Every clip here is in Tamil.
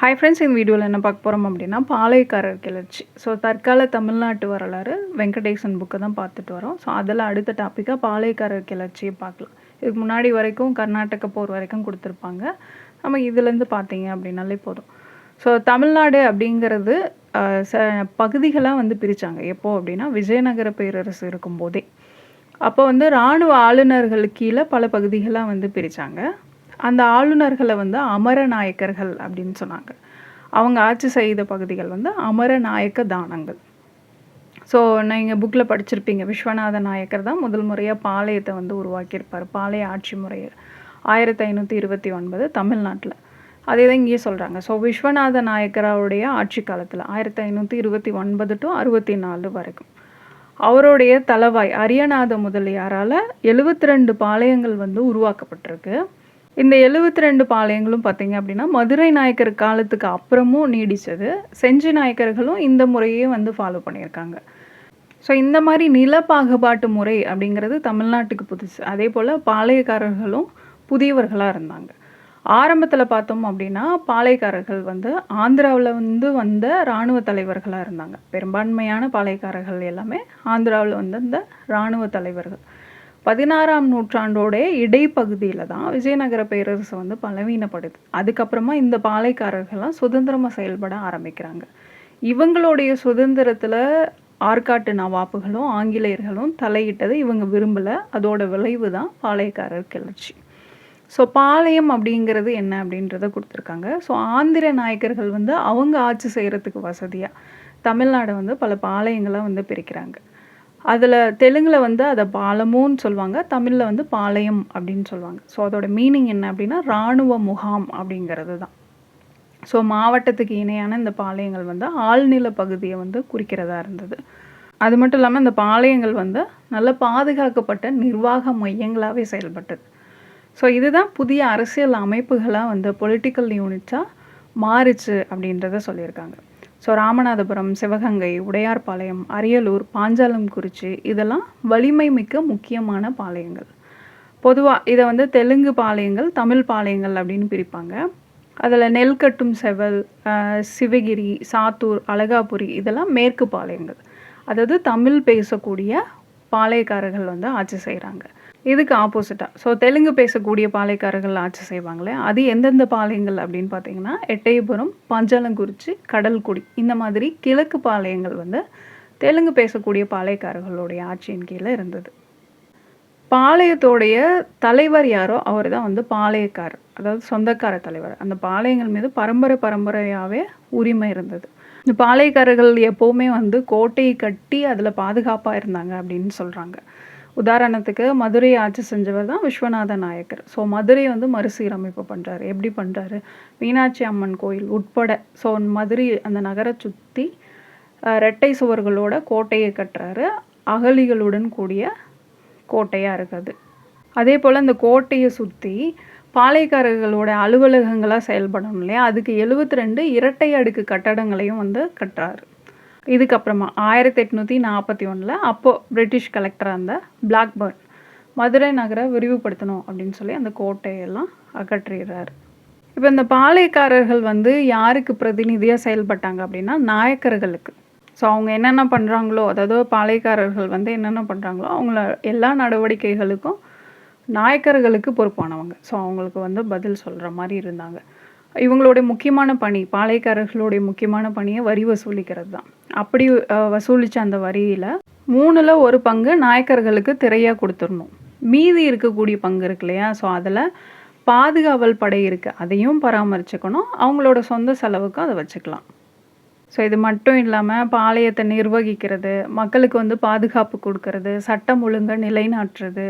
ஹாய் ஃப்ரெண்ட்ஸ் இந்த வீடியோவில் என்ன பார்க்க போகிறோம் அப்படின்னா பாளையக்காரர் கிளர்ச்சி. ஸோ தற்கால தமிழ்நாட்டு வரலாறு வெங்கடேசன் புக்கை தான் பார்த்துட்டு வரோம். ஸோ அதில் அடுத்த டாப்பிக்காக பாளையக்காரர் கிளர்ச்சியை பார்க்கலாம். இதுக்கு முன்னாடி வரைக்கும் கர்நாடக போர் வரைக்கும் கொடுத்துருப்பாங்க. நம்ம இதுலேருந்து பார்த்தீங்க அப்படின்னாலே போதும். ஸோ தமிழ்நாடு அப்படிங்கிறது ச பகுதிகளாக வந்து பிரித்தாங்க எப்போது அப்படின்னா விஜயநகர பேரரசு இருக்கும்போதே. அப்போ வந்து இராணுவ ஆளுநர்கள் கீழே பல பகுதிகளாக வந்து பிரித்தாங்க அந்த ஆளுநர்களை வந்து அமரநாயக்கர்கள் அப்படின்னு சொன்னாங்க. அவங்க ஆட்சி செய்த பகுதிகள் வந்து அமரநாயக்க தானங்கள். ஸோ நீங்கள் புக்கில் படிச்சிருப்பீங்க. விஸ்வநாத நாயக்கர் தான் முதல் முறையாக பாளையத்தை வந்து உருவாக்கியிருப்பார். பாளைய ஆட்சி முறையை. ஆயிரத்தி ஐநூற்றி இருபத்தி ஒன்பது தமிழ்நாட்டில். அதே தான் இங்கேயே சொல்கிறாங்க ஸோ விஸ்வநாத நாயக்கராவுடைய ஆட்சி காலத்தில் ஆயிரத்தி ஐநூற்றி இருபத்தி ஒன்பது டு அறுபத்தி நாலு வரைக்கும். அவருடைய தலவாய் அரியநாத முதலியாரால் எழுபத்தி ரெண்டு பாளையங்கள் வந்து உருவாக்கப்பட்டிருக்கு. இந்த எழுபத்தி ரெண்டு பாளையங்களும் பார்த்தீங்க அப்படின்னா மதுரை நாயக்கர் காலத்துக்கு அப்புறமும் நீடிச்சது. செஞ்சி நாயக்கர்களும் இந்த முறையே வந்து ஃபாலோ பண்ணியிருக்காங்க. ஸோ இந்த மாதிரி நில பாகுபாட்டு முறை அப்படிங்கிறது தமிழ்நாட்டுக்கு புதுசு. அதே போல் பாளையக்காரர்களும் புதியவர்களாக இருந்தாங்க. ஆரம்பத்தில் பார்த்தோம் அப்படின்னா பாளையக்காரர்கள் வந்து ஆந்திராவில் வந்து வந்த இராணுவ தலைவர்களாக இருந்தாங்க. பெரும்பான்மையான பாளையக்காரர்கள் எல்லாமே ஆந்திராவில் வந்து இந்த இராணுவ தலைவர்கள். பதினாறாம் நூற்றாண்டோடைய இடைப்பகுதியில் தான் விஜயநகர பேரரசு வந்து பலவீனப்படுது. அதுக்கப்புறமா இந்த பாளையக்காரர்கள்லாம் சுதந்திரமாக செயல்பட ஆரம்பிக்கிறாங்க. இவங்களுடைய சுதந்திரத்தில் ஆற்காட்டு நவாப்புகளும் ஆங்கிலேயர்களும் தலையிட்டதை இவங்க விரும்பலை. அதோட விளைவு தான் பாளையக்காரர் கிளர்ச்சி. ஸோ பாளையம் அப்படிங்கிறது என்ன அப்படின்றத கொடுத்துருக்காங்க. ஸோ ஆந்திர நாயக்கர்கள் வந்து அவங்க ஆட்சி செய்கிறதுக்கு வசதியாக தமிழ்நாடு வந்து பல பாளையங்களாக வந்து பிரிக்கிறாங்க. அதில் தெலுங்கில் வந்து அதை பாலமுன்னு சொல்லுவாங்க தமிழில் வந்து பாளையம் அப்படின்னு சொல்லுவாங்க. ஸோ அதோட மீனிங் என்ன அப்படின்னா இராணுவ முகாம் அப்படிங்கிறது தான் ஸோ மாவட்டத்துக்கு இணையான இந்த பாளையங்கள் வந்து ஆழ்நில பகுதியை வந்து குறிக்கிறதா இருந்தது. அது மட்டும் இல்லாமல் இந்த பாளையங்கள் வந்து நல்ல பாதுகாக்கப்பட்ட நிர்வாக மையங்களாகவே செயல்பட்டது. ஸோ இதுதான் புதிய அரசியல் அமைப்புகளாக வந்து பொலிட்டிக்கல் யூனிட்ஸாக மாறுச்சு அப்படின்றத சொல்லியிருக்காங்க. ஸோ ராமநாதபுரம் சிவகங்கை உடையார்பாளையம் அரியலூர் பாஞ்சாலங்குறிச்சி இதெல்லாம் வலிமை மிக்க முக்கியமான பாளையங்கள். பொதுவாக இதை வந்து தெலுங்கு பாளையங்கள் தமிழ் பாளையங்கள் அப்படின்னு பிரிப்பாங்க. அதில் நெல்கட்டும் செவல் சிவகிரி சாத்தூர் அழகாபுரி இதெல்லாம் மேற்கு பாளையங்கள். அதாவது தமிழ் பேசக்கூடிய பாளையக்காரர்கள் வந்து ஆட்சி செய்கிறாங்க இதுக்கு ஆப்போசிட்டாக ஸோ தெலுங்கு பேசக்கூடிய பாளையக்காரர்கள் ஆட்சி செய்வாங்களே அது எந்தெந்த பாளையங்கள் அப்படின்னு பார்த்தீங்கன்னா எட்டயபுரம் பஞ்சாலங்குறிச்சி கடல்குடி இந்த மாதிரி கிழக்கு பாளையங்கள் வந்து தெலுங்கு பேசக்கூடிய பாளையக்காரர்களுடைய ஆட்சியின் கீழே இருந்தது. பாளையத்தோடைய தலைவர் யாரோ அவர் தான் வந்து பாளையக்காரர். அதாவது சொந்தக்கார தலைவர். அந்த பாளையங்கள் மீது பரம்பரை பரம்பரையாகவே உரிமை இருந்தது. இந்த பாளையக்காரர்கள் எப்போவுமே வந்து கோட்டையை கட்டி அதில் பாதுகாப்பாக இருந்தாங்க அப்படின்னு சொல்கிறாங்க உதாரணத்துக்கு மதுரையை ஆட்சி செஞ்சவர் தான் விஸ்வநாத நாயக்கர். ஸோ மதுரை வந்து மறுசீரமைப்பு பண்ணுறாரு எப்படி பண்ணுறாரு மீனாட்சி அம்மன் கோயில் உட்பட ஸோ மதுரை அந்த நகரை சுற்றி ரெட்டை சுவர்களோட கோட்டையை கட்டுறாரு. அகலிகளுடன் கூடிய கோட்டையாக இருக்குது. அதே போல் அந்த கோட்டையை சுற்றி பாளையக்காரர்களோட அலுவலகங்களாக செயல்படணும் இல்லையா? அதுக்கு எழுபத்தி ரெண்டு இரட்டை அடுக்கு கட்டடங்களையும் வந்து கட்டுறாரு. இதுக்கப்புறமா ஆயிரத்தி எட்நூற்றி நாற்பத்தி ஒன்றில் அப்போது பிரிட்டிஷ் கலெக்டராக இருந்த பிளாக்பர்ன் மதுரை நகரை விரிவுபடுத்தணும் அப்படின்னு சொல்லி அந்த கோட்டையெல்லாம் அகற்றிடுறாரு. இப்போ இந்த பாளையக்காரர்கள் வந்து யாருக்கு பிரதிநிதியாக செயல்பட்டாங்க அப்படின்னா நாயக்கர்களுக்கு. ஸோ அவங்க என்னென்ன பண்ணுறாங்களோ அதாவது பாளையக்காரர்கள் வந்து என்னென்ன பண்ணுறாங்களோ அவங்கள எல்லா நடவடிக்கைகளுக்கும் நாயக்கர்களுக்கு பொறுப்பானவங்க. ஸோ அவங்களுக்கு வந்து பதில் சொல்கிற மாதிரி இருந்தாங்க. இவங்களுடைய முக்கியமான பணி பாளையக்காரர்களுடைய முக்கியமான பணியை வரி வசூலிக்கிறது தான் அப்படி அஹ், வசூலிச்ச அந்த வரியில் மூணில் ஒரு பங்கு நாயக்கர்களுக்கு திரையாக கொடுத்துடணும். மீதி இருக்கக்கூடிய பங்கு இருக்கு இல்லையா? ஸோ அதில் பாதுகாவல் படை இருக்குது அதையும் பராமரிச்சுக்கணும். அவங்களோட சொந்த செலவுக்கும் அதை வச்சுக்கலாம். ஸோ இது மட்டும் இல்லாமல் பாளையத்தை நிர்வகிக்கிறது மக்களுக்கு வந்து பாதுகாப்பு கொடுக்கறது சட்டம் ஒழுங்கை நிலைநாட்டுறது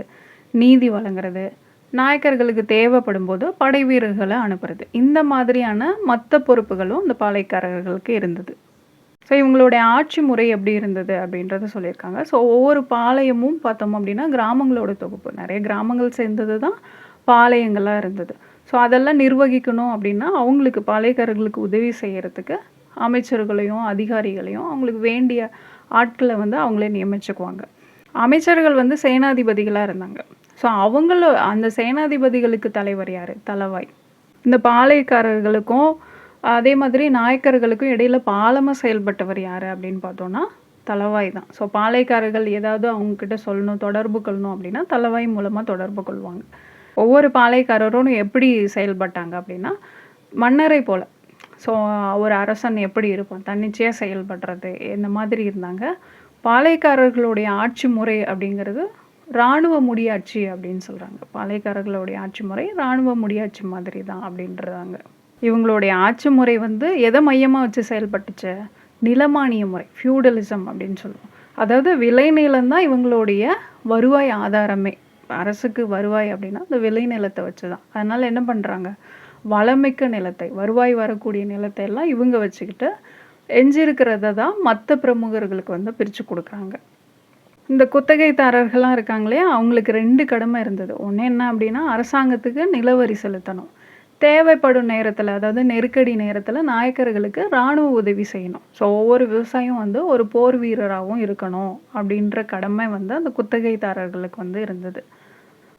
நீதி வழங்குறது நாயக்கர்களுக்கு தேவைப்படும் போது படை வீரர்களை அனுப்புறது. இந்த மாதிரியான மற்ற பொறுப்புகளும் இந்த பாளையக்காரர்களுக்கு இருந்தது. ஸோ இவங்களுடைய ஆட்சி முறை எப்படி இருந்தது அப்படின்றத சொல்லியிருக்காங்க. ஸோ ஒவ்வொரு பாளையமும் பார்த்தோம் அப்படின்னா கிராமங்களோட தொகுப்பு. நிறைய கிராமங்கள் சேர்ந்தது தான் பாளையங்களாக இருந்தது. ஸோ அதெல்லாம் நிர்வகிக்கணும் அப்படின்னா அவங்களுக்கு பாளையக்காரர்களுக்கு உதவி செய்கிறதுக்கு அமைச்சர்களையும் அதிகாரிகளையும் அவங்களுக்கு வேண்டிய ஆட்களை வந்து அவங்களே நியமிச்சுக்குவாங்க. அமைச்சர்கள் வந்து சேனாதிபதிகளாக இருந்தாங்க. ஸோ அவங்கள அந்த சேனாதிபதிகளுக்கு தலைவர் யார் தலவாய் இந்த பாளையக்காரர்களுக்கும் அதே மாதிரி நாயக்கர்களுக்கும் இடையில பாலமாக செயல்பட்டவர் யார் அப்படின்னு பார்த்தோன்னா தலவாய் தான். ஸோ பாளையக்காரர்கள் ஏதாவது அவங்கக்கிட்ட சொல்லணும், தொடர்பு கொள்ளணும் அப்படின்னா, தலவாய் மூலமாக தொடர்பு கொள்வாங்க. ஒவ்வொரு பாளையக்காரரும் எப்படி செயல்பட்டாங்க அப்படின்னா, மன்னரை போல் ஸோ ஒரு அரசன் எப்படி இருப்பான்? தன்னிச்சையாக செயல்படுறது, இந்த மாதிரி இருந்தாங்க. பாளையக்காரர்களுடைய ஆட்சி முறை அப்படிங்கிறது ராணுவ முடியாட்சி அப்படின்னு சொல்கிறாங்க பாளையக்காரர்களுடைய ஆட்சி முறை ராணுவ முடியாட்சி மாதிரி தான் அப்படின்றாங்க. இவங்களுடைய ஆட்சி முறை வந்து எதை மையமாக வச்சு செயல்பட்டுச்சு? நிலமானிய முறை, ஃபியூடலிசம் அப்படின்னு சொல்லுவோம். அதாவது விளைநிலம் தான் இவங்களுடைய வருவாய் ஆதாரமே. அரசுக்கு வருவாய் அப்படின்னா, அந்த விளைநிலத்தை வச்சு தான். அதனால் என்ன பண்ணுறாங்க வளமிக்க நிலத்தை, வருவாய் வரக்கூடிய நிலத்தை எல்லாம் இவங்க வச்சுக்கிட்டு, எஞ்சிருக்கிறத தான் மற்ற பிரமுகர்களுக்கு வந்து பிரித்து கொடுக்குறாங்க இந்த குத்தகைதாரர்கள்லாம் இருக்காங்க இல்லையா? அவங்களுக்கு ரெண்டு கடமை இருந்தது. ஒண்ணு என்ன அப்படின்னா, அரசாங்கத்துக்கு நிலவரி செலுத்தணும். தேவைப்படும் நேரத்துல, அதாவது நெருக்கடி நேரத்துல நாயக்கர்களுக்கு ராணுவ உதவி செய்யணும். ஸோ ஒவ்வொரு விவசாயியும் வந்து ஒரு போர் வீரராவும் இருக்கணும் அப்படின்ற கடமை வந்து அந்த குத்தகைதாரர்களுக்கு வந்து இருந்தது.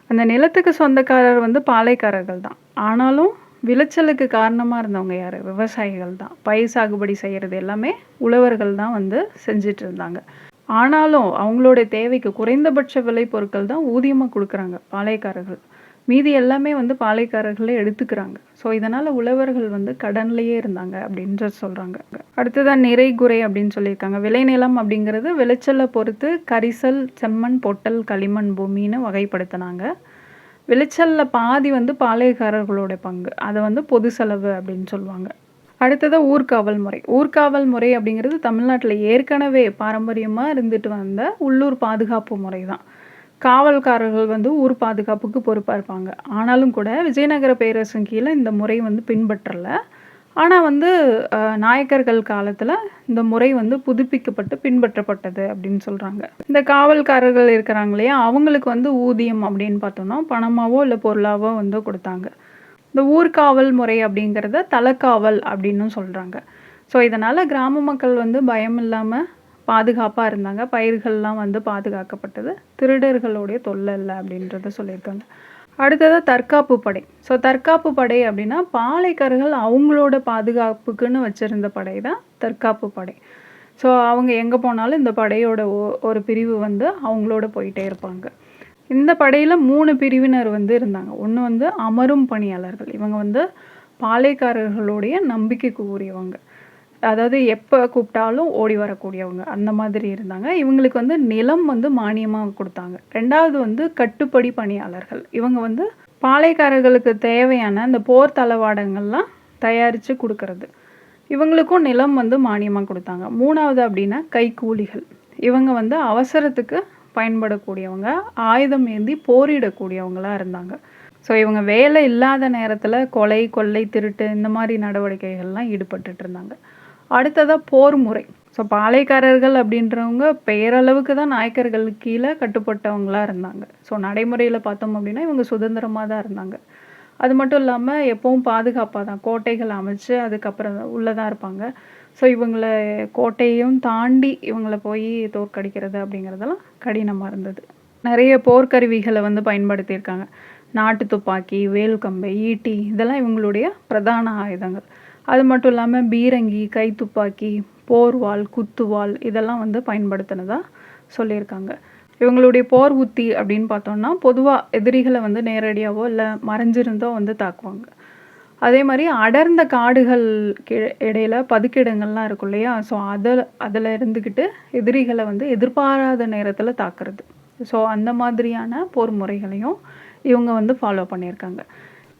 அந்த நிலத்துக்கு சொந்தக்காரர் வந்து பாலைக்காரர்கள் தான். ஆனாலும் விளைச்சலுக்கு காரணமா இருந்தவங்க யாரு? விவசாயிகள் தான். பயிர் சாகுபடி செய்யறது எல்லாமே உழவர்கள் தான் வந்து செஞ்சுட்டு இருந்தாங்க. ஆனாலும் அவங்களுடைய தேவைக்கு குறைந்தபட்ச விலை பொருட்கள் தான் ஊதியமாக கொடுக்குறாங்க பாளையக்காரர்கள். மீதி எல்லாமே வந்து பாளையக்காரர்களே எடுத்துக்கிறாங்க. ஸோ இதனால் உழவர்கள் வந்து கடன்லேயே இருந்தாங்க அப்படின்ற சொல்கிறாங்க அடுத்ததான் நிறை, குறை அப்படின்னு சொல்லியிருக்காங்க. விளைநிலம் அப்படிங்கிறது விளைச்சலை பொறுத்து கரிசல், செம்மண், பொட்டல், களிமண் பூமின்னு வகைப்படுத்தினாங்க விளைச்சலில் பாதி வந்து பாளையக்காரர்களோட பங்கு. அதை வந்து பொது செலவு அப்படின்னு சொல்லுவாங்க. அடுத்ததா ஊர்காவல் முறை. ஊர்காவல் முறை அப்படிங்கிறது தமிழ்நாட்டுல ஏற்கனவே பாரம்பரியமா இருந்துட்டு வந்த உள்ளூர் பாதுகாப்பு முறை தான். காவல்காரர்கள் வந்து ஊர் பாதுகாப்புக்கு பொறுப்பா இருப்பாங்க. ஆனாலும் கூட விஜயநகர பேரரசின் கீழே இந்த முறை வந்து பின்பற்றல. ஆனா வந்து நாயக்கர்கள் காலத்துல இந்த முறை வந்து புதுப்பிக்கப்பட்டு பின்பற்றப்பட்டது அப்படின்னு சொல்றாங்க. இந்த காவல்காரர்கள் இருக்கிறாங்க இல்லையா? அவங்களுக்கு வந்து ஊதியம் அப்படின்னு பார்த்தோம்னா, பணமாவோ இல்லை பொருளாவோ வந்து கொடுத்தாங்க இந்த ஊர்காவல் முறை அப்படிங்கிறத தலக்காவல் அப்படின்னும் சொல்கிறாங்க ஸோ இதனால் கிராம மக்கள் வந்து பயம் இல்லாமல் பாதுகாப்பாக இருந்தாங்க. பயிர்கள்லாம் வந்து பாதுகாக்கப்பட்டது. திருடர்களுடைய தொல்லை இல்லை அப்படின்றத சொல்லியிருக்காங்க. அடுத்தது தற்காப்பு படை. ஸோ தற்காப்பு படை அப்படின்னா, பாளையக்காரர்கள் அவங்களோட பாதுகாப்புக்குன்னு வச்சுருந்த படை தான் தற்காப்பு படை. ஸோ அவங்க எங்கே போனாலும் இந்த படையோட ஒரு பிரிவு வந்து அவங்களோட போயிட்டே இருப்பாங்க. இந்த படையில் மூணு பிரிவினர் வந்து இருந்தாங்க. ஒன்று வந்து அமரும் பணியாளர்கள். இவங்க வந்து பாளையக்காரர்களுடைய நம்பிக்கைக்கு உரியவங்க. அதாவது எப்போ கூப்பிட்டாலும் ஓடி வரக்கூடியவங்க. அந்த மாதிரி இருந்தாங்க. இவங்களுக்கு வந்து நிலம் வந்து மானியமாக கொடுத்தாங்க ரெண்டாவது வந்து கட்டுப்படி பணியாளர்கள். இவங்க வந்து பாளையக்காரர்களுக்கு தேவையான அந்த போர் தளவாடங்கள்லாம் தயாரித்து கொடுக்கறது இவங்களுக்கும் நிலம் வந்து மானியமாக கொடுத்தாங்க மூணாவது அப்படின்னா கைக்கூலிகள். இவங்க வந்து அவசரத்துக்கு பயன்படக்கூடியவங்க. ஆயுதம் ஏந்தி போரிடக்கூடியவங்களா இருந்தாங்க. ஸோ இவங்க வேலை இல்லாத நேரத்துல கொலை, கொள்ளை, திருட்டு இந்த மாதிரி நடவடிக்கைகள்லாம் ஈடுபட்டுட்டு இருந்தாங்க. அடுத்ததா போர் முறை. ஸோ பாளையக்காரர்கள் அப்படின்றவங்க பெயரளவுக்கு தான் நாயக்கர்களுக்கு கீழே கட்டுப்பட்டவங்களா இருந்தாங்க. ஸோ நடைமுறையில பார்த்தோம் அப்படின்னா, இவங்க சுதந்திரமாக தான் இருந்தாங்க. அது மட்டும் இல்லாம எப்பவும் பாதுகாப்பாக தான் கோட்டைகள் அமைச்சு அதுக்கப்புறம் உள்ளதாக இருப்பாங்க. ஸோ இவங்கள கோட்டையையும் தாண்டி இவங்களை போய் தோற்கடிக்கிறது அப்படிங்கிறதெல்லாம் கடினமாக இருந்தது. நிறைய போர்க்கருவிகளை வந்து பயன்படுத்தியிருக்காங்க. நாட்டு துப்பாக்கி, வேல்கம்பு, ஈட்டி இதெல்லாம் இவங்களுடைய பிரதான ஆயுதங்கள். அது மட்டும் இல்லாமல் பீரங்கி, கைத்துப்பாக்கி, போர்வாள், குத்துவாள் இதெல்லாம் வந்து பயன்படுத்தினதாக சொல்லியிருக்காங்க. இவங்களுடைய போர் உத்தி அப்படின்னு பார்த்தோம்னா, பொதுவாக எதிரிகளை வந்து நேரடியாகவோ இல்லை மறைஞ்சிருந்தோ வந்து தாக்குவாங்க. அதே மாதிரி அடர்ந்த காடுகள் இடையில பதுக்கிடங்கள்லாம் இருக்கும் இல்லையா? ஸோ அத அதுல இருந்துகிட்டு எதிரிகளை வந்து எதிர்பாராத நேரத்துல தாக்குறது. ஸோ அந்த மாதிரியான போர் முறைகளையும் இவங்க வந்து ஃபாலோ பண்ணியிருக்காங்க.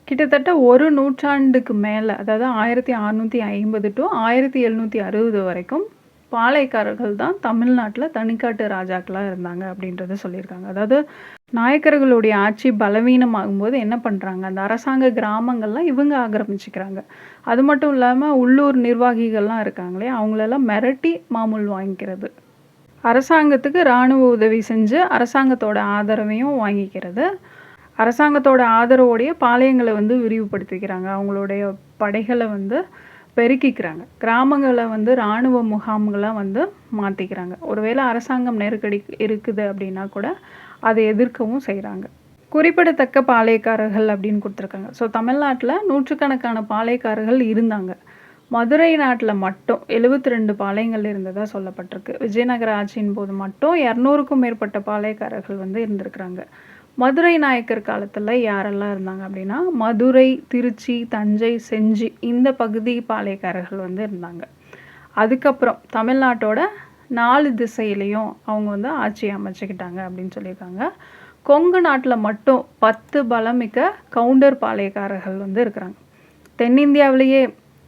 கிட்டத்தட்ட ஒரு நூற்றாண்டுக்கு மேல, அதாவது ஆயிரத்தி அறநூற்றி ஐம்பது டு ஆயிரத்தி எழுநூற்றி அறுபது வரைக்கும் பாளையக்காரர்கள் தான் தமிழ்நாட்டுல தனிக்காட்டு ராஜாக்களா இருந்தாங்க அப்படின்றத சொல்லியிருக்காங்க. அதாவது நாயக்கர்களுடைய ஆட்சி பலவீனமாகும்போது என்ன பண்றாங்க? அந்த அரசாங்க கிராமங்கள்லாம் இவங்க ஆக்கிரமிச்சுக்கிறாங்க. அது மட்டும் இல்லாம உள்ளூர் நிர்வாகிகள்லாம் இருக்காங்களே அவங்களெல்லாம் மிரட்டி மாமூல் வாங்கிக்கிறது. அரசாங்கத்துக்கு ராணுவ உதவி செஞ்சு அரசாங்கத்தோட ஆதரவையும் வாங்கிக்கிறது. அரசாங்கத்தோட ஆதரவோடைய பாளையங்களை வந்து விரிவுபடுத்திக்கிறாங்க. அவங்களுடைய படைகளை வந்து பெருக்கிக்கிறாங்க. கிராமங்களை வந்து ராணுவ முகாம்களா வந்து மாத்திக்கிறாங்க. ஒருவேளை அரசாங்கம் நெருக்கடி இருக்குது அப்படின்னா கூட, அதை எதிர்க்கவும் செய்கிறாங்க குறிப்பிடத்தக்க பாளையக்காரர்கள் அப்படின்னு கொடுத்துருக்காங்க. ஸோ தமிழ்நாட்டில் நூற்றுக்கணக்கான பாளையக்காரர்கள் இருந்தாங்க. மதுரை நாட்டில் மட்டும் எழுபத்தி ரெண்டு பாளையங்கள் இருந்ததாக சொல்லப்பட்டிருக்கு. விஜயநகர ஆட்சியின் போது மட்டும் இரநூறுக்கும் மேற்பட்ட பாளையக்காரர்கள் வந்து இருந்திருக்கிறாங்க. மதுரை நாயக்கர் காலத்தில் யாரெல்லாம் இருந்தாங்க அப்படின்னா மதுரை திருச்சி தஞ்சை செஞ்சி இந்த பகுதி பாளையக்காரர்கள் வந்து இருந்தாங்க. அதுக்கப்புறம் தமிழ்நாட்டோட நாலு திசையிலையும் அவங்க வந்து ஆட்சி அமைச்சுக்கிட்டாங்க அப்படின்னு சொல்லியிருக்காங்க. கொங்கு நாட்டில் மட்டும் பத்து பலமிக்க கவுண்டர் பாளையக்காரர்கள் வந்து இருக்கிறாங்க. தென்னிந்தியாவிலேயே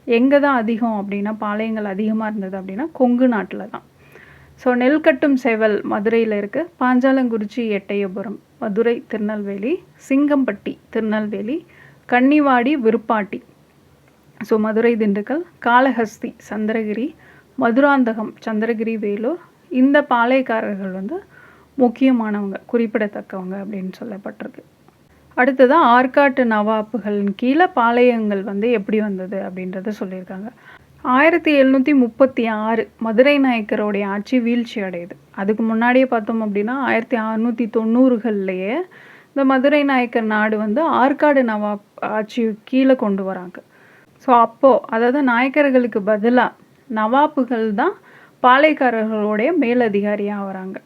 எங்கே தான் அதிகம் அப்படின்னா பாளையங்கள் அதிகமாக இருந்தது அப்படின்னா கொங்கு நாட்டில் தான். ஸோ நெல்கட்டும் செவல் மதுரையில் இருக்குது பாஞ்சாலங்குறிச்சி எட்டயபுரம் மதுரை திருநெல்வேலி சிங்கம்பட்டி திருநெல்வேலி கன்னிவாடி விருப்பாட்டி. ஸோ மதுரை திண்டுக்கல் காளஹஸ்தி சந்திரகிரி மதுராந்தகம் சந்திரகிரி வேலூர் இந்த பாளையக்காரர்கள் வந்து முக்கியமானவங்க குறிப்பிடத்தக்கவங்க அப்படின்னு சொல்லப்பட்டிருக்கு. அடுத்ததான் ஆற்காட்டு நவாப்புகளின் கீழே பாளையங்கள் வந்து எப்படி வந்தது அப்படின்றத சொல்லியிருக்காங்க. ஆயிரத்தி எழுநூற்றி முப்பத்தி ஆறு மதுரை நாயக்கரோடைய ஆட்சி வீழ்ச்சி அடையுது. அதுக்கு முன்னாடியே பார்த்தோம் அப்படின்னா ஆயிரத்தி அறுநூற்றி தொண்ணூறுகள்லையே இந்த மதுரை நாயக்கர் நாடு வந்து ஆற்காடு நவாப் ஆட்சி கீழே கொண்டு வராங்க. ஸோ அப்போது அதாவது நாயக்கர்களுக்கு பதிலாக நவாப்புகள் தான் பாளையக்காரர்களுடைய மேலதிகாரியாக வராங்க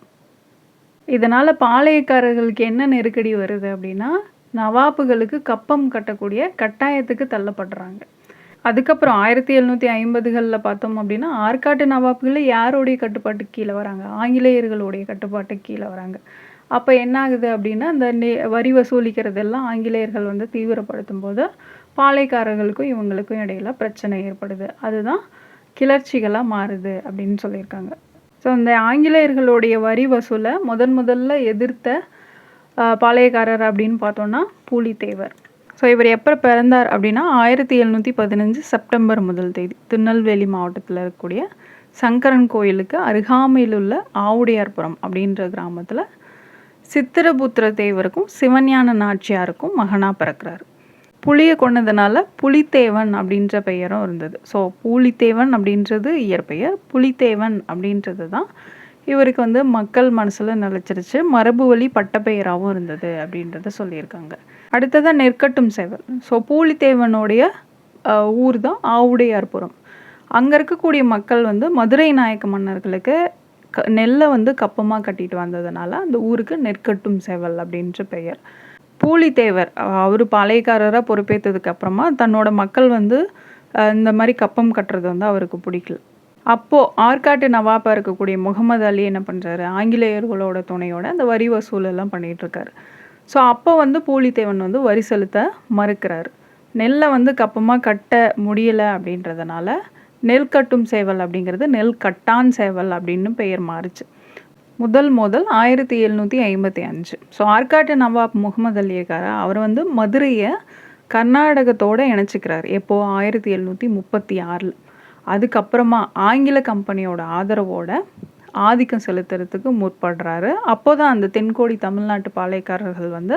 இதனால் பாளையக்காரர்களுக்கு என்ன நெருக்கடி வருது அப்படின்னா நவாப்புகளுக்கு கப்பம் கட்டக்கூடிய கட்டாயத்துக்கு தள்ளப்படுறாங்க. அதுக்கப்புறம் ஆயிரத்தி எழுநூற்றி ஐம்பதுகளில் பார்த்தோம் அப்படின்னா ஆற்காட்டு நவாப்புகள் யாருடைய கட்டுப்பாட்டுக்கு கீழே வராங்க? ஆங்கிலேயர்களுடைய கட்டுப்பாட்டுக்கு கீழே வராங்க. அப்போ என்ன ஆகுது அப்படின்னா இந்த நெ வரி வசூலிக்கிறதெல்லாம் ஆங்கிலேயர்கள் வந்து தீவிரப்படுத்தும் போது பாளையக்காரர்களுக்கும் இவங்களுக்கும் இடையில பிரச்சனை ஏற்படுது. அதுதான் கிளர்ச்சிகளாக மாறுது அப்படின்னு சொல்லியிருக்காங்க. ஸோ இந்த ஆங்கிலேயர்களுடைய வரி வசூலை முதன் முதல்ல எதிர்த்த பாளையக்காரர் அப்படின்னு பார்த்தோன்னா பூலித்தேவர். ஸோ இவர் எப்போ பிறந்தார் அப்படின்னா ஆயிரத்தி எழுநூற்றி பதினஞ்சு செப்டம்பர் முதல் தேதி திருநெல்வேலி மாவட்டத்தில் இருக்கக்கூடிய சங்கரன் கோயிலுக்கு அருகாமையில் உள்ள ஆவுடையார்புரம் அப்படின்ற கிராமத்தில் சித்திரபுத்திர தேவருக்கும் சிவஞான நாச்சியாருக்கும் மகனாக பிறக்கிறார். புளியை கொண்டதுனால புலித்தேவன் அப்படின்ற பெயரும் இருந்தது. ஸோ பூலித்தேவன் அப்படின்றது இயற்பெயர். புலித்தேவன் அப்படின்றது தான் இவருக்கு வந்து மக்கள் மனசில் நிலச்சிருச்சு. மரபு வழி பட்டப்பெயராகவும் இருந்தது அப்படின்றத சொல்லியிருக்காங்க. அடுத்ததாக நெற்கட்டும் சேவல். ஸோ பூலித்தேவனுடைய ஊர் தான் ஆவுடையார்புரம். அங்கே இருக்கக்கூடிய மக்கள் வந்து மதுரை நாயக்க மன்னர்களுக்கு க நெல்லை வந்து கப்பமாக கட்டிட்டு வந்ததுனால அந்த ஊருக்கு நெற்கட்டும் சேவல் அப்படின்ற பெயர். பூலித்தேவர் அவர் பாளையக்காரராக பொறுப்பேற்றதுக்கு அப்புறமா தன்னோட மக்கள் வந்து இந்த மாதிரி கப்பம் கட்டுறது வந்து அவருக்கு பிடிக்கல. அப்போது ஆற்காட்டு நவாப்பாக இருக்கக்கூடிய முகமது அலி என்ன பண்ணுறாரு ஆங்கிலேயர்களோட துணையோட அந்த வரி வசூலெல்லாம் பண்ணிகிட்ருக்காரு ஸோ அப்போ வந்து பூலித்தேவன் வந்து வரி செலுத்த மறுக்கிறாரு. நெல்லை வந்து கப்பமாக கட்ட முடியலை அப்படின்றதுனால நெல் கட்டும் சேவல் அப்படிங்கிறது நெல் கட்டான் சேவல் அப்படின்னு பெயர் மாறுச்சு. முதல் முதல் ஆயிரத்தி எழுநூற்றி ஐம்பத்தி அஞ்சு. ஸோ ஆற்காட்டு நவாப் முகமது அலி இருக்காரா அவர் வந்து மதுரையை கர்நாடகத்தோடு இணைச்சிக்கிறார். எப்போது ஆயிரத்தி எழுநூற்றி முப்பத்தி ஆறில். அதுக்கப்புறமா ஆங்கில கம்பெனியோட ஆதரவோட ஆதிக்கம் செலுத்துறதுக்கு முற்படுறாரு. அப்போ தான் அந்த தென்கோடி தமிழ்நாட்டு பாளையக்காரர்கள் வந்து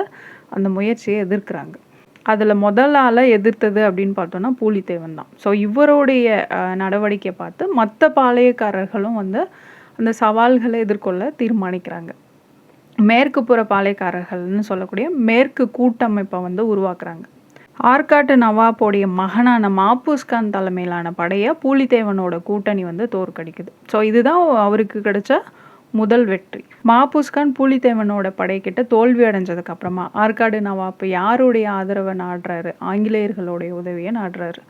அந்த முயற்சியை எதிர்க்கிறாங்க. அதில் முதல் எதிர்த்தது அப்படின்னு பார்த்தோன்னா பூலித்தேவன் தான். ஸோ இவருடைய நடவடிக்கையை பார்த்து மற்ற பாளையக்காரர்களும் வந்து அந்த சவால்களை எதிர்கொள்ள தீர்மானிக்கிறாங்க. மேற்கு புற பாளையக்காரர்கள்னு சொல்லக்கூடிய மேற்கு கூட்டமைப்பை வந்து உருவாக்குறாங்க. ஆற்காட்டு நவாப்போடைய மகனான மாப்பூஸ்கான் தலைமையிலான படையை பூலித்தேவனோட கூட்டணி வந்து தோற்கடிக்குது. ஸோ இதுதான் அவருக்கு கிடைச்ச முதல் வெற்றி. மாப்பூஸ்கான் பூலித்தேவனோட படைக்கிட்ட தோல்வி அடைஞ்சதுக்கு அப்புறமா ஆற்காடு நவாப் யாருடைய ஆதரவை நாடுறாரு? ஆங்கிலேயர்களுடைய உதவியை நாடுறாரு.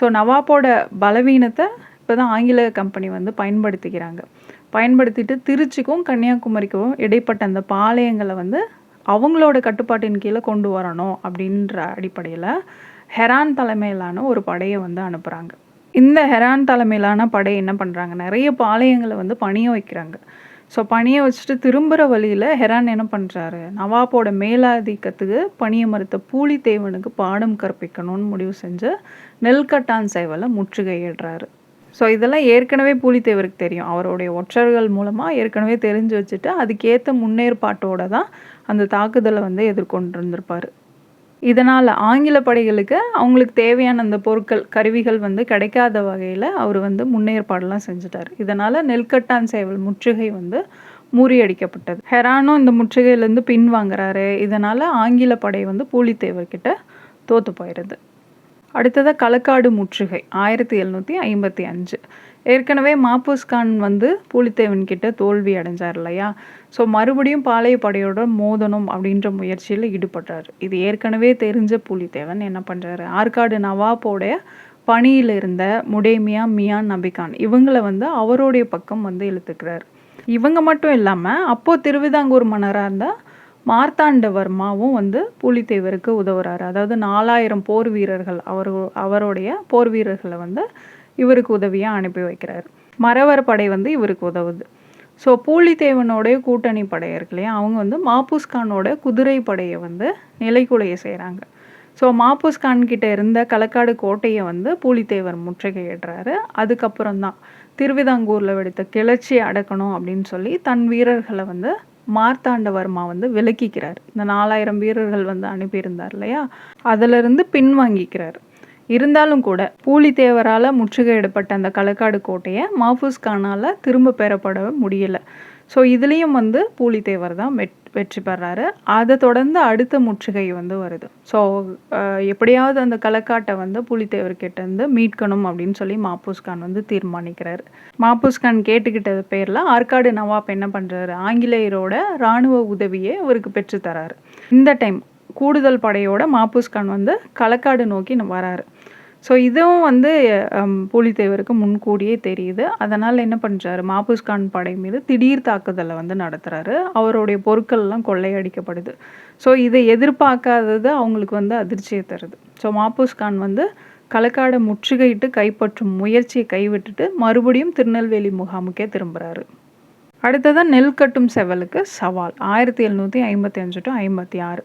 ஸோ நவாப்போட பலவீனத்தை இப்போ தான் ஆங்கில கம்பெனி வந்து பயன்படுத்திக்கிறாங்க. பயன்படுத்திட்டு திருச்சிக்கும் கன்னியாகுமரிக்கும் இடைப்பட்ட அந்த பாளையங்களை வந்து அவங்களோட கட்டுப்பாட்டின் கீழே கொண்டு வரணும் அப்படின்ற அடிப்படையில் ஹெரான் தலைமையிலான ஒரு படையை வந்து அனுப்புகிறாங்க இந்த ஹெரான் தலைமையிலான படை என்ன பண்ணுறாங்க நிறைய பாளையங்களை வந்து பணிய வைக்கிறாங்க. ஸோ பணியை வச்சுட்டு திரும்புகிற வழியில் ஹெரான் என்ன பண்ணுறாரு நவாப்போட மேலாதிக்கத்துக்கு பணிய மறுத்த பூலித்தேவனுக்கு பாடம் கற்பிக்கணும்னு முடிவு செஞ்சு நெல்கட்டான் சேவலை முற்றுகையிடுறாரு. ஸோ இதெல்லாம் ஏற்கனவே பூலித்தேவருக்கு தெரியும். அவருடைய ஒற்றர்கள் மூலமாக ஏற்கனவே தெரிஞ்சு வச்சுட்டு அதுக்கேற்ற முன்னேற்பாட்டோடு தான் அந்த தாக்குதலை வந்து எதிர்கொண்டு இருந்திருப்பார் இதனால் ஆங்கில படைகளுக்கு அவங்களுக்கு தேவையான அந்த பொருட்கள் கருவிகள் வந்து கிடைக்காத வகையில் அவர் வந்து முன்னேற்பாடெல்லாம் செஞ்சுட்டார். இதனால் நெல்கட்டான் சேவல் முற்றுகை வந்து முறியடிக்கப்பட்டது. ஹெரானும் இந்த முற்றுகையிலேருந்து பின்வாங்குறாரு. இதனால் ஆங்கில படை வந்து பூலித்தேவர்கிட்ட தோற்று போயிடுது அடுத்ததாக களக்காடு முற்றுகை ஆயிரத்தி எழுநூற்றி ஐம்பத்தி அஞ்சு. ஏற்கனவே மாப்பூஸ்கான் வந்து பூலித்தேவன் கிட்ட தோல்வி அடைஞ்சார் இல்லையா? ஸோ மறுபடியும் பாளையப்படையோட மோதனம் மோதணும் அப்படின்ற முயற்சியில் ஈடுபட்டார். இது ஏற்கனவே தெரிஞ்ச பூலித்தேவன் என்ன பண்ணுறாரு ஆற்காடு நவாப்போடைய பணியில் இருந்த முடேமியா மியான் நபிகான் இவங்களை வந்து அவருடைய பக்கம் வந்து இழுத்துக்கிறார். இவங்க மட்டும் இல்லாமல் அப்போது திருவிதாங்கூர் மன்னராக இருந்தால் மார்த்தாண்டவர்மாவும் வந்து பூலித்தேவருக்கு உதவுறாரு. அதாவது நாலாயிரம் போர் வீரர்கள் அவர் அவருடைய போர் வீரர்களை வந்து இவருக்கு உதவியாக அனுப்பி வைக்கிறார். மறவர் படை வந்து இவருக்கு உதவுது. ஸோ பூலித்தேவனோடைய கூட்டணி படை இருக்குல்லையா அவங்க வந்து மாப்பூஸ்கானோட குதிரை படையை வந்து நிலைக்குலைய செய்கிறாங்க ஸோ மாப்பூஸ் கிட்ட இருந்த களக்காடு கோட்டையை வந்து பூலித்தேவர் முற்றுகையிடுறாரு அதுக்கப்புறம் தான் திருவிதாங்கூரில் வெடித்த கிளர்ச்சியை அடக்கணும் அப்படின்னு சொல்லி தன் வீரர்களை வந்து மார்த்தாண்டவர்மா வந்து விலக்கிக்கிறார் இந்த நாலாயிரம் வீரர்கள் வந்து அனுப்பியிருந்தார் இல்லையா? அதிலிருந்து பின்வாங்கிக்கிறார். இருந்தாலும் கூட பூலித்தேவரால் முற்றுகையிடப்பட்ட அந்த களக்காடு கோட்டையை மாஃபூஸ் கானால் திரும்ப பெறப்பட முடியல. ஸோ இதுலேயும் வந்து பூலித்தேவர் தான் வெட் வெற்றி பெறாரு. அதை தொடர்ந்து அடுத்த முற்றுகை வந்து வருது. ஸோ எப்படியாவது அந்த களக்காட்டை வந்து புலித்தேவர்கிட்ட இருந்து மீட்கணும் அப்படின்னு சொல்லி மாப்பூஸ்கான் வந்து தீர்மானிக்கிறார். மாப்பூஸ்கான் கேட்டுக்கிட்டது கேட்டுக்கிட்ட பேரில் ஆற்காடு நவாப் என்ன பண்ணுறாரு ஆங்கிலேயரோட இராணுவ உதவியை இவருக்கு பெற்றுத்தராரு. இந்த டைம் கூடுதல் படையோட மாப்பூஸ்கான் வந்து களக்காடு நோக்கி வராரு. ஸோ இதுவும் வந்து பூலித்தேவருக்கு முன்கூடியே தெரியுது. அதனால் என்ன பண்ணுறாரு மாபூஸ்கான் படை மீது திடீர் தாக்குதலை வந்து நடத்துகிறாரு அவருடைய பொருட்கள்லாம் கொள்ளையடிக்கப்படுது. ஸோ இதை எதிர்பார்க்காதது அவங்களுக்கு வந்து அதிர்ச்சியை தருது. ஸோ மாபூஸ்கான் வந்து களக்காடை முற்றுகையிட்டு கைப்பற்றும் முயற்சியை கைவிட்டுட்டு மறுபடியும் திருநெல்வேலி முகாமுக்கே திரும்புகிறாரு அடுத்ததான் நெல் கட்டும் செவலுக்கு சவால். ஆயிரத்தி எழுநூற்றி ஐம்பத்தி அஞ்சு டு ஐம்பத்தி ஆறு.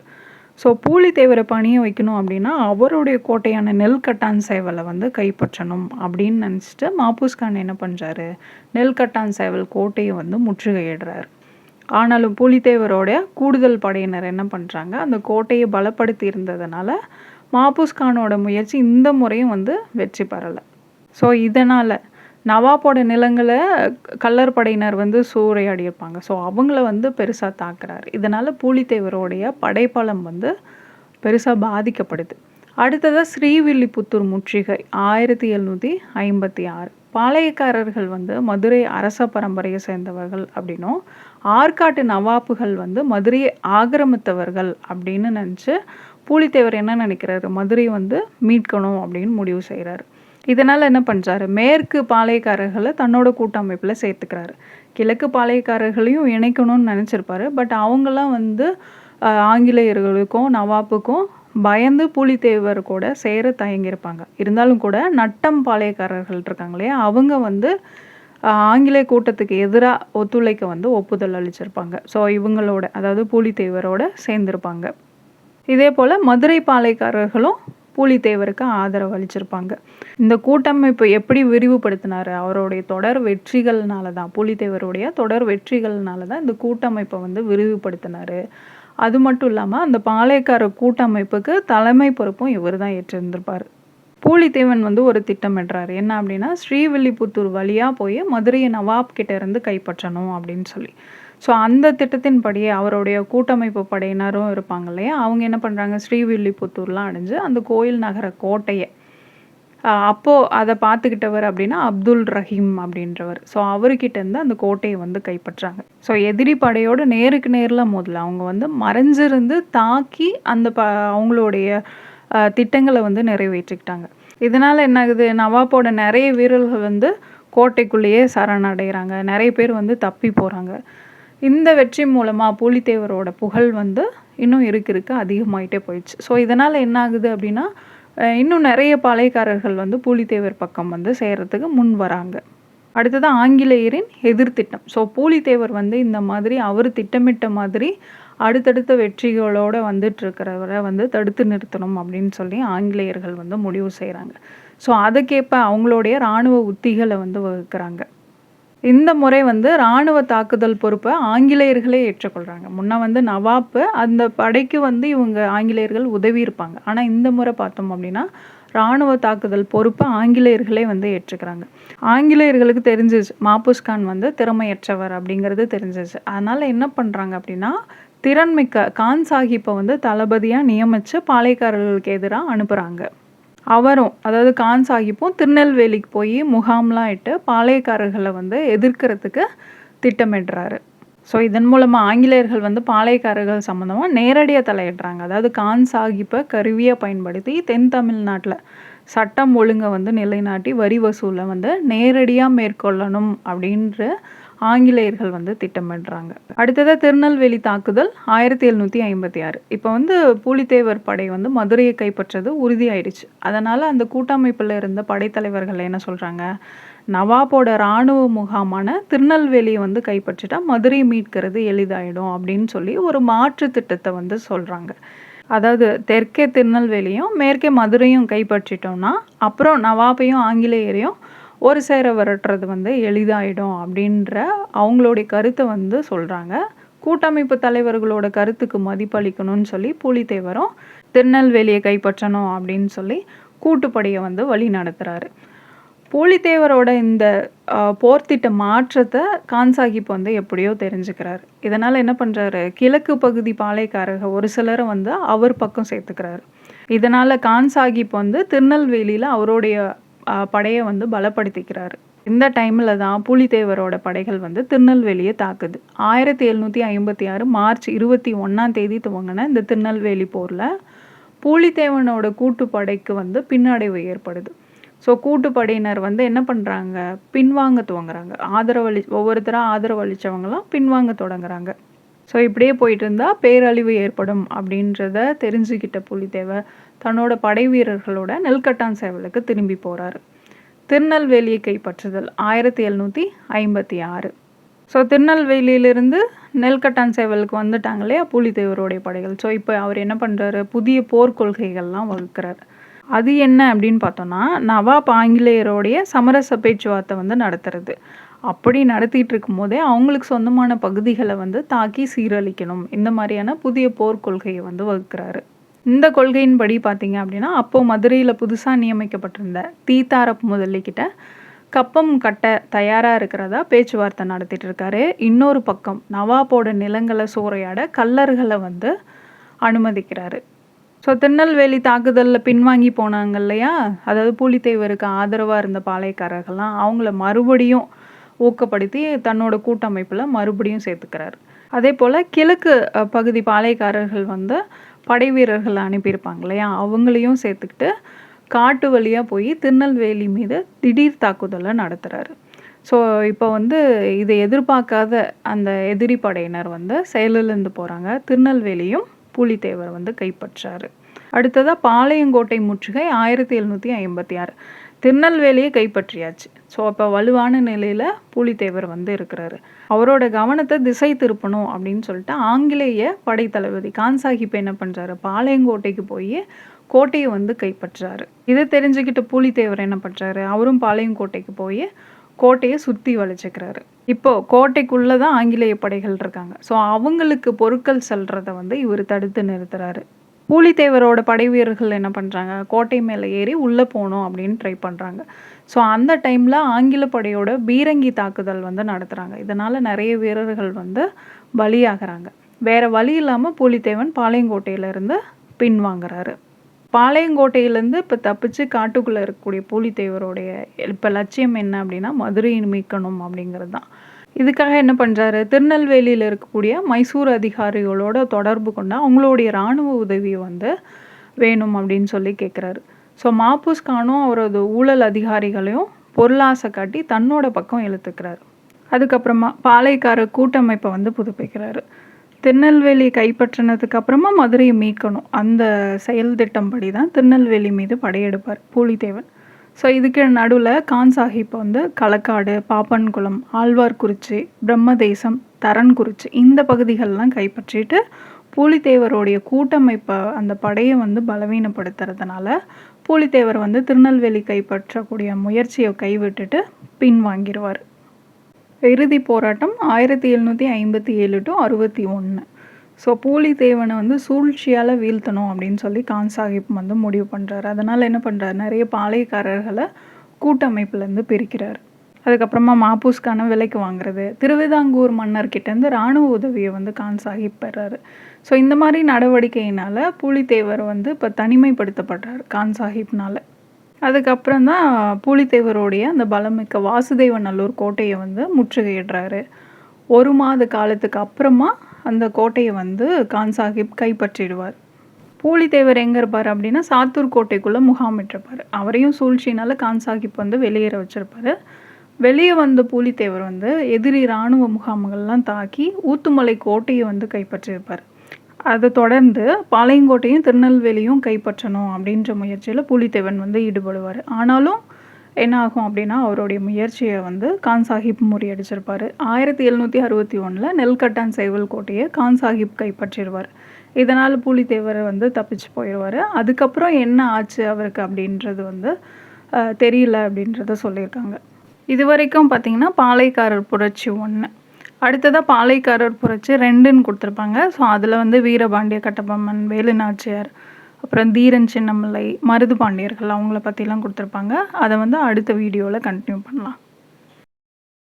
ஸோ பூலித்தேவரை பணிய வைக்கணும் அப்படின்னா அவருடைய கோட்டையான நெல்கட்டான் சேவலை வந்து கைப்பற்றணும் அப்படின்னு நினச்சிட்டு மாப்பூஸ்கான் என்ன பண்ணுறாரு நெல்கட்டான் சேவல் கோட்டையை வந்து முற்றுகையிடுறாரு. ஆனாலும் பூலித்தேவரோடைய கூடுதல் படையினர் என்ன பண்ணுறாங்க அந்த கோட்டையை பலப்படுத்தி இருந்ததுனால மாப்பூஸ்கானோட முயற்சி இந்த முறையும் வந்து வெற்றி பெறலை. ஸோ இதனால் நவாப்போட நிலங்களை கல்லற்படையினர் வந்து சூறையாடியிருப்பாங்க ஸோ அவங்கள வந்து பெருசாக தாக்குறாரு. இதனால் பூலித்தேவருடைய படைப்பலம் வந்து பெருசாக பாதிக்கப்படுது. அடுத்ததாக ஸ்ரீவில்லிபுத்தூர் முற்றுகை ஆயிரத்தி எழுநூற்றி ஐம்பத்தி ஆறு. பாளையக்காரர்கள் வந்து மதுரை அரச பரம்பரையை சேர்ந்தவர்கள் அப்படின்னும் ஆற்காட்டு நவாப்புகள் வந்து மதுரையை ஆக்கிரமித்தவர்கள் அப்படின்னு நினச்சி பூலித்தேவர் என்ன நினைக்கிறாரு? மதுரை வந்து மீட்கணும் அப்படின்னு முடிவு செய்கிறாரு இதனால் என்ன பண்ணுறாரு மேற்கு பாளையக்காரர்களை தன்னோட கூட்டமைப்பில் சேர்த்துக்கிறாரு. கிழக்கு பாளையக்காரர்களையும் இணைக்கணும்னு நினச்சிருப்பாரு. பட் அவங்களாம் வந்து ஆங்கிலேயர்களுக்கும் நவாப்புக்கும் பயந்து புலித்தேவர் கூட சேர தயங்கியிருப்பாங்க. இருந்தாலும் கூட நட்டம் பாளையக்காரர்கள் இருக்காங்க இல்லையா அவங்க வந்து ஆங்கிலேய கூட்டத்துக்கு எதிராக ஒத்துழைக்க வந்து ஒப்புதல் அளிச்சிருப்பாங்க. ஸோ இவங்களோட அதாவது பூலித்தேவரோட சேர்ந்துருப்பாங்க. இதே போல் மதுரை பாளையக்காரர்களும் பூலித்தேவருக்கு ஆதரவு அளிச்சிருப்பாங்க. இந்த கூட்டமைப்பு எப்படி விரிவுபடுத்தினார்? அவருடைய தொடர் வெற்றிகள்னால தான் புலித்தேவருடைய தொடர் வெற்றிகள்னால தான் இந்த கூட்டமைப்பை வந்து விரிவுபடுத்தினார். அது மட்டும் இல்லாமல் அந்த பாளையக்கார கூட்டமைப்புக்கு தலைமை பொறுப்பும் இவர் தான் ஏற்றிருந்திருப்பார். பூலித்தேவன் வந்து ஒரு திட்டமிடுறார் என்ன அப்படின்னா ஸ்ரீவில்லிபுத்தூர் வழியாக போய் மதுரையை நவாப் கிட்ட இருந்து கைப்பற்றணும் அப்படின்னு சொல்லி. ஸோ அந்த திட்டத்தின்படி அவருடைய கூட்டமைப்பு படையினரும் இருப்பாங்க இல்லையா? அவங்க என்ன பண்ணுறாங்க ஸ்ரீவில்லிபுத்தூர்லாம் அடைஞ்சு அந்த கோயில் நகர கோட்டையை அப்போது அதை பார்த்துக்கிட்டவர் அப்படின்னா அப்துல் ரஹீம் அப்படின்றவர். ஸோ அவர்கிட்டேருந்து அந்த கோட்டையை வந்து கைப்பற்றாங்க. ஸோ எதிரி படையோடு நேருக்கு நேரில் முதல்ல அவங்க வந்து மறைஞ்சிருந்து தாக்கி அந்த ப அவங்களுடைய திட்டங்களை வந்து நிறைவேற்றிக்கிட்டாங்க. இதனால் என்ன ஆகுது நவாப்போட நிறைய வீரர்கள் வந்து கோட்டைக்குள்ளேயே சரணடைகிறாங்க. நிறைய பேர் வந்து தப்பி போகிறாங்க இந்த வெற்றி மூலமாக பூலித்தேவரோட புகழ் வந்து இன்னும் இருக்கு இருக்கு அதிகமாயிட்டே போயிடுச்சு. ஸோ இதனால் என்ன ஆகுது அப்படின்னா இன்னும் நிறைய பாளையக்காரர்கள் வந்து பூலித்தேவர் பக்கம் வந்து செய்கிறதுக்கு முன் வராங்க. அடுத்தது ஆங்கிலேயரின் எதிர்த்திட்டம் ஸோ பூலித்தேவர் வந்து இந்த மாதிரி அவர் திட்டமிட்ட மாதிரி அடுத்தடுத்த வெற்றிகளோடு வந்துட்டு இருக்கிறவரை வந்து தடுத்து நிறுத்தணும் அப்படின்னு சொல்லி ஆங்கிலேயர்கள் வந்து முடிவு செய்கிறாங்க ஸோ அதுக்கேற்ப அவங்களுடைய இராணுவ உத்திகளை வந்து வகுக்கிறாங்க. இந்த முறை வந்து இராணுவ தாக்குதல் பொறுப்பை ஆங்கிலேயர்களே ஏற்றுக்கொள்கிறாங்க முன்ன வந்து நவாப்பு அந்த படைக்கு வந்து இவங்க ஆங்கிலேயர்கள் உதவி இருப்பாங்க. ஆனால் இந்த முறை பார்த்தோம் அப்படின்னா இராணுவ தாக்குதல் பொறுப்பை ஆங்கிலேயர்களே வந்து ஏற்றுக்கிறாங்க. ஆங்கிலேயர்களுக்கு தெரிஞ்சிச்சு மாப்புஸ்கான் வந்து திறமையற்றவர் அப்படிங்கிறது தெரிஞ்சிச்சு. அதனால் என்ன பண்ணுறாங்க அப்படின்னா திறன்மிக்க கான் சாஹிப்பை வந்து தளபதியாக நியமித்து பாளையக்காரர்களுக்கு எதிராக அனுப்புகிறாங்க அவரும் அதாவது கான் சாஹிப்பும் திருநெல்வேலிக்கு போய் முகாம்லாம் இட்டு பாளையக்காரர்களை வந்து எதிர்க்கிறதுக்கு திட்டமிடுறாரு. ஸோ இதன் மூலமாக ஆங்கிலேயர்கள் வந்து பாளையக்காரர்கள் சம்மந்தமாக நேரடியாக தலையிடுறாங்க. அதாவது கான் சாஹிப்பை கருவியாக பயன்படுத்தி தென் தமிழ்நாட்டில் சட்டம் ஒழுங்கை வந்து நிலைநாட்டி வரி வசூலை வந்து நேரடியாக மேற்கொள்ளணும் அப்படின்ற ஆங்கிலேயர்கள் வந்து திட்டமிடுறாங்க அடுத்ததாக திருநெல்வேலி தாக்குதல் ஆயிரத்தி எழுநூற்றி ஐம்பத்தி ஆறு. இப்போ வந்து பூலித்தேவர் படை வந்து மதுரையை கைப்பற்றது உறுதியாயிடுச்சு. அதனால் அந்த கூட்டமைப்பில் இருந்த படைத்தலைவர்கள் என்ன சொல்கிறாங்க நவாபோட இராணுவ முகாமான திருநெல்வேலியை வந்து கைப்பற்றிட்டா மதுரையை மீட்கிறது எளிதாயிடும் அப்படின்னு சொல்லி ஒரு மாற்று திட்டத்தை வந்து சொல்கிறாங்க அதாவது தெற்கே திருநெல்வேலியும் மேற்கே மதுரையும் கைப்பற்றிட்டோம்னா அப்புறம் நவாபையும் ஆங்கிலேயரையும் ஒரு சேர விரட்டுறது வந்து எளிதாயிடும் அப்படின்ற அவங்களுடைய கருத்தை வந்து சொல்கிறாங்க கூட்டமைப்பு தலைவர்களோட கருத்துக்கு மதிப்பளிக்கணும்னு சொல்லி பூலித்தேவரும் திருநெல்வேலியை கைப்பற்றணும் அப்படின்னு சொல்லி கூட்டுப்படையை வந்து வழி நடத்துகிறாரு பூலித்தேவரோட இந்த போர்த்திட்ட மாற்றத்தை கான்சாகிப் வந்து எப்படியோ தெரிஞ்சுக்கிறாரு. இதனால் என்ன பண்ணுறாரு கிழக்கு பகுதி பாளையக்காரர்கள் ஒரு சிலரை வந்து அவர் பக்கம் சேர்த்துக்கிறாரு. இதனால் கான்சாகிப் வந்து திருநெல்வேலியில் அவருடைய படையை வந்து பலப்படுத்திக்கிறாரு. இந்த டைமில் தான் பூலித்தேவரோட படைகள் வந்து திருநெல்வேலியை தாக்குது. ஆயிரத்தி எழுநூற்றி ஐம்பத்தி ஆறு மார்ச் இருபத்தி ஒன்றாம் தேதி துவங்கின இந்த திருநெல்வேலி போரில் பூலித்தேவனோட கூட்டுப்படைக்கு வந்து பின்னடைவு ஏற்படுது. ஸோ கூட்டுப்படையினர் வந்து என்ன பண்ணுறாங்க பின்வாங்க துவங்குறாங்க. ஆதரவளி ஒவ்வொருத்தராக ஆதரவளித்தவங்களாம் பின்வாங்க தொடங்குறாங்க. ஸோ இப்படியே போயிட்டு இருந்தால் பேரழிவு ஏற்படும் அப்படின்றத தெரிஞ்சுக்கிட்ட புலித்தேவர் தன்னோட படை வீரர்களோட நெல்கட்டான் சேவலுக்கு திரும்பி போகிறாரு திருநெல்வேலியை கைப்பற்றுதல் ஆயிரத்தி எழுநூற்றி ஐம்பத்தி ஆறு. ஸோ திருநெல்வேலியிலிருந்து நெல்கட்டான் சேவலுக்கு வந்துட்டாங்க இல்லையா புலித்தேவருடைய படைகள். ஸோ இப்போ அவர் என்ன பண்ணுறாரு புதிய போர்க்கொள்கைகள்லாம் வகுக்கிறார். அது என்ன அப்படின்னு பார்த்தோன்னா நவாப் ஆங்கிலேயரோடைய சமரச பேச்சுவார்த்தை வந்து நடத்துறது. அப்படி நடத்திட்டு இருக்கும்போதே அவங்களுக்கு சொந்தமான பகுதிகளை வந்து தாக்கி சீரழிக்கணும். இந்த மாதிரியான புதிய போர்க்கொள்கையை வந்து வகுக்கிறாரு. இந்த கொள்கையின்படி பார்த்தீங்க அப்படின்னா அப்போது மதுரையில் புதுசாக நியமிக்கப்பட்டிருந்த தீத்தாரப் முதலிக்கிட்ட கப்பம் கட்ட தயாராக இருக்கிறதா பேச்சுவார்த்தை நடத்திட்டு இருக்காரு இன்னொரு பக்கம் நவாப்போட நிலங்களை சூறையாட கல்லர்களை வந்து அனுமதிக்கிறாரு. ஸோ திருநெல்வேலி தாக்குதலில் பின்வாங்கி போனாங்க இல்லையா? அதாவது பூலித்தேவருக்கு ஆதரவாக இருந்த பாளையக்காரர்கள்லாம் அவங்கள மறுபடியும் ஊக்கப்படுத்தி தன்னோட கூட்டமைப்பில் மறுபடியும் சேர்த்துக்கிறாரு. அதே போல் கிழக்கு பகுதி பாளையக்காரர்கள் வந்து படை வீரர்கள் அனுப்பியிருப்பாங்க இல்லையா? அவங்களையும் சேர்த்துக்கிட்டு காட்டு வழியாக போய் திருநெல்வேலி மீது திடீர் தாக்குதலை நடத்துகிறாரு ஸோ இப்போ வந்து இதை எதிர்பார்க்காத அந்த எதிரி படையினர் வந்து செயலிழந்து போகிறாங்க திருநெல்வேலியும் பூலித்தேவர் வந்து கைப்பற்றாரு. அடுத்ததாக பாளையங்கோட்டை முற்றுகை ஆயிரத்தி எழுநூற்றி ஐம்பத்தி ஆறு. திருநெல்வேலியை கைப்பற்றியாச்சு. ஸோ அப்போ வலுவான நிலையில் பூலித்தேவர் வந்து இருக்கிறாரு. அவரோட கவனத்தை திசை திருப்பணும் அப்படின்னு சொல்லிட்டு ஆங்கிலேய படைத்தளபதி கான்சாஹிப் என்ன பண்ணுறாரு பாளையங்கோட்டைக்கு போய் கோட்டையை வந்து கைப்பற்றுறாரு இதை தெரிஞ்சுக்கிட்டு பூலித்தேவர் என்ன பண்ணுறாரு அவரும் பாளையங்கோட்டைக்கு போய் கோட்டையை சுற்றி வளைச்சிக்கிறாரு. இப்போது கோட்டைக்குள்ளே தான் ஆங்கிலேய படைகள் இருக்காங்க. ஸோ அவங்களுக்கு பொருட்கள் செல்றதை வந்து இவர் தடுத்து நிறுத்துறாரு. பூலித்தேவரோட படை வீரர்கள் என்ன பண்ணுறாங்க கோட்டை மேலே ஏறி உள்ளே போகணும் அப்படின்னு ட்ரை பண்ணுறாங்க ஸோ அந்த டைமில் ஆங்கில படையோட பீரங்கி தாக்குதல் வந்து நடத்துகிறாங்க இதனால் நிறைய வீரர்கள் வந்து பலியாகிறாங்க. வேறு வழி இல்லாமல் பூலித்தேவன் பாளையங்கோட்டையிலேருந்து பின்வாங்குறாரு பாளையங்கோட்டையிலேருந்து இப்போ தப்பிச்சு காட்டுக்குள்ளே இருக்கக்கூடிய பூலித்தேவருடைய இப்போ லட்சியம் என்ன அப்படின்னா மதுரையை மீட்கணும் அப்படிங்கிறது தான். இதுக்காக என்ன பண்ணுறாரு திருநெல்வேலியில் இருக்கக்கூடிய மைசூர் அதிகாரிகளோட தொடர்பு கொண்டு அவங்களுடைய இராணுவ உதவியை வந்து வேணும் அப்படின்னு சொல்லி கேட்குறாரு ஸோ மாப்பூஸ் கானும் அவரது ஊழல் அதிகாரிகளையும் பொருளாசை காட்டி தன்னோட பக்கம் இழுத்துக்கிறாரு. அதுக்கப்புறமா பாளையக்கார கூட்டமைப்பை வந்து புதுப்பிக்கிறாரு. திருநெல்வேலி கைப்பற்றினதுக்கு அப்புறமா மதுரையை மீட்கணும். அந்த செயல் திட்டம்படி தான் திருநெல்வேலி மீது படையெடுப்பார் பூலித்தேவன். ஸோ இதுக்கு நடுவில் கான் சாஹிப் வந்து களக்காடு பாப்பன்குளம் ஆழ்வார்குறிச்சி பிரம்மதேசம் தரன்குறிச்சி இந்த பகுதிகளெலாம் கைப்பற்றிட்டு பூலித்தேவருடைய கூட்டமைப்பை அந்த படையை வந்து பலவீனப்படுத்துறதுனால பூலித்தேவர் வந்து திருநெல்வேலி கைப்பற்றக்கூடிய முயற்சியை கைவிட்டுட்டு பின்வாங்கிடுவார் இறுதி போராட்டம் ஆயிரத்தி எழுநூற்றி ஐம்பத்தி ஏழு டு அறுபத்தி ஒன்று ஸோ பூலித்தேவனை வந்து சூழ்ச்சியால் வீழ்த்தணும் அப்படின்னு சொல்லி கான் சாஹிப் வந்து முடிவு பண்ணுறாரு அதனால் என்ன பண்ணுறாரு நிறைய பாளையக்காரர்களை கூட்டமைப்புலேருந்து பிரிக்கிறார். அதுக்கப்புறமா மாப்பூஸ்கான விலைக்கு வாங்குறது. திருவிதாங்கூர் மன்னர்கிட்டேருந்து இராணுவ உதவியை வந்து கான் சாஹிப் பெறாரு. ஸோ இந்த மாதிரி நடவடிக்கையினால் பூலித்தேவர் வந்து இப்போ தனிமைப்படுத்தப்படுறார் கான் சாஹிப்னால். அதுக்கப்புறம் தான் பூலித்தேவருடைய அந்த பலமிக்க வாசுதேவநல்லூர் கோட்டையை வந்து முற்றுகையிடுறாரு. ஒரு மாத காலத்துக்கு அப்புறமா அந்த கோட்டையை வந்து கான் சாஹிப் கைப்பற்றிடுவார். பூலித்தேவர் எங்கே இருப்பார் அப்படின்னா சாத்தூர் கோட்டைக்குள்ளே முகாமிட்டிருப்பார் அவரையும் சூழ்ச்சினால கான் சாஹிப் வந்து வெளியேற வச்சுருப்பாரு. வெளியே வந்த பூலித்தேவர் வந்து எதிரி இராணுவ முகாம்கள்லாம் தாக்கி ஊத்துமலை கோட்டையை வந்து கைப்பற்றியிருப்பார். அதை தொடர்ந்து பாளையங்கோட்டையும் திருநெல்வேலியும் கைப்பற்றணும் அப்படின்ற முயற்சியில் பூலித்தேவன் வந்து ஈடுபடுவார். ஆனாலும் என்ன ஆகும் அப்படின்னா அவருடைய முயற்சியை வந்து கான் சாஹிப் முறியடிச்சிருப்பார். ஆயிரத்தி எழுநூற்றி அறுபத்தி ஒன்றில் நெல்கட்டான் செய்வல் கோட்டையை கான் சாஹிப் கைப்பற்றிடுவார். இதனால் பூலித்தேவர் வந்து தப்பிச்சு போயிடுவார். அதுக்கப்புறம் என்ன ஆச்சு அவருக்கு அப்படின்றது வந்து தெரியல அப்படின்றத சொல்லியிருக்காங்க. இது வரைக்கும் பார்த்தீங்கன்னா பாளையக்காரர் புரட்சி ஒன்று அடுத்ததாக பாளையக்காரர் புரட்சி ரெண்டுன்னு கொடுத்துருப்பாங்க. ஸோ அதில் வந்து வீரபாண்டிய கட்டபொம்மன் வேலு நாச்சியார் அப்புறம் தீரன் சின்னமலை மருது பாண்டியர்கள் அவங்கள பற்றிலாம் கொடுத்துருப்பாங்க. அதை வந்து அடுத்த வீடியோவில் கண்டினியூ பண்ணலாம்.